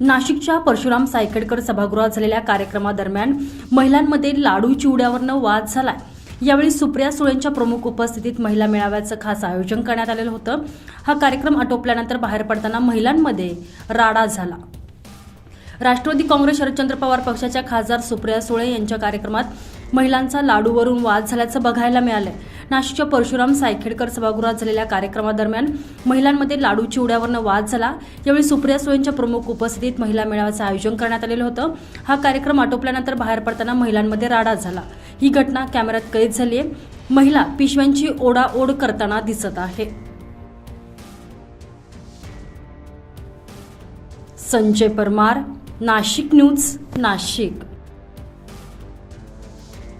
नाशिकच्या परशुराम सायखेडकर सभागृहात झालेल्या कार्यक्रमादरम्यान महिलांमध्ये लाडू चिवड्यावरनं वाद झालाय. यावेळी सुप्रिया सुळेंच्या प्रमुख उपस्थितीत महिला मेळाव्याचं खास आयोजन करण्यात आलेलं होतं. हा कार्यक्रम आटोपल्यानंतर बाहेर पडताना महिलांमध्ये राडा झाला. राष्ट्रवादी काँग्रेस शरदचंद्र पवार पक्षाच्या खासदार सुप्रिया सुळे यांच्या कार्यक्रमात महिलांचा लाडूवरून वाद झाल्याचं बघायला मिळालंय. नाशिकच्या परशुराम सायखेडकर सभागृहात झालेल्या कार्यक्रमादरम्यान महिलांमध्ये लाडू चिवड्यावरनं वाद झाला. यावेळी सुप्रिया सुळेंच्या प्रमुख उपस्थितीत महिला मेळाव्याचं आयोजन करण्यात आलेलं होतं. हा कार्यक्रम आटोपल्यानंतर बाहेर पडताना महिलांमध्ये राडा झाला. ही घटना कॅमेऱ्यात कैद झाली आहे महिला पिशव्यांची ओढाओढ करताना दिसत आहे. संजय परमार नाशिक न्यूज नाशिक.